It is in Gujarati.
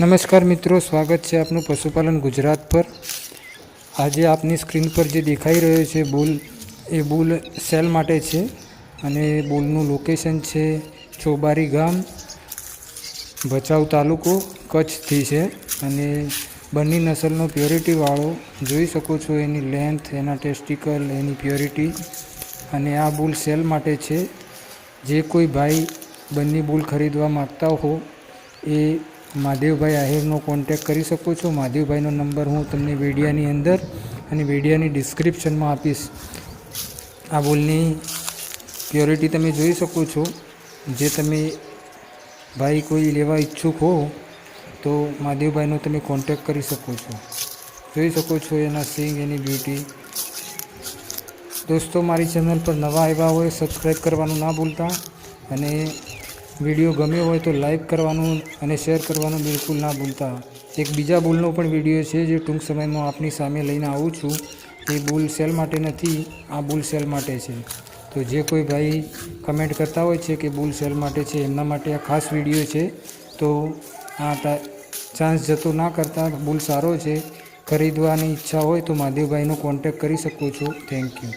નમસ્કાર મિત્રો, સ્વાગત છે આપનું પશુપાલન ગુજરાત પર. આજે આપની સ્ક્રીન પર જે દેખાઈ રહ્યો છે બુલ, એ બુલ સેલ માટે છે અને બુલનું લોકેશન છે ચોબારી ગામ, ભચાઉ તાલુકો, કચ્છથી છે. અને બંને નસલનો પ્યોરિટીવાળો જોઈ શકો છો એની લેન્થ, એના ટેસ્ટિકલ, એની પ્યોરિટી. અને આ બુલ સેલ માટે છે. જે કોઈ ભાઈ બંને બુલ ખરીદવા માગતા હો, એ મહાદેવભાઈ આહિરનો કોન્ટેક કરી શકો છો. મહાદેવભાઈનો નંબર હું તમને વિડીયાની અંદર અને વિડીયાની ડિસ્ક્રિપ્શનમાં આપીશ. આ બોલની પ્યોરિટી તમે જોઈ શકો છો. જે તમે ભાઈ કોઈ લેવા ઈચ્છુક હો, તો મહાદેવભાઈનો તમે કોન્ટેક કરી શકો છો. જોઈ શકો છો એના સિંગ એની બ્યુટી દોસ્તો, મારી ચેનલ પર નવા આવ્યા હોય સબસ્ક્રાઈબ કરવાનું ના ભૂલતા અને વીડિયો ગમ્યો હોય તો લાઈક કરવાનું અને શેર કરવાનું બિલકુલ ના ભૂલતા. એક બીજા બુલનો પણ વીડિયો છે જે ટૂંક સમયમાં આપની સામે લઈને આવું છું. એ બુલ સેલ માટે નથી, આ બુલ સેલ માટે છે. તો જે કોઈ ભાઈ કમેન્ટ કરતા હોય છે કે બુલ સેલ માટે છે, એમના માટે આ ખાસ વીડિયો છે. તો આ ચાન્સ જતો ના કરતા બુલ સારો છે. ખરીદવાની ઈચ્છા હોય તો મહાદેવભાઈનો કોન્ટેક કરી શકો છો. Thank you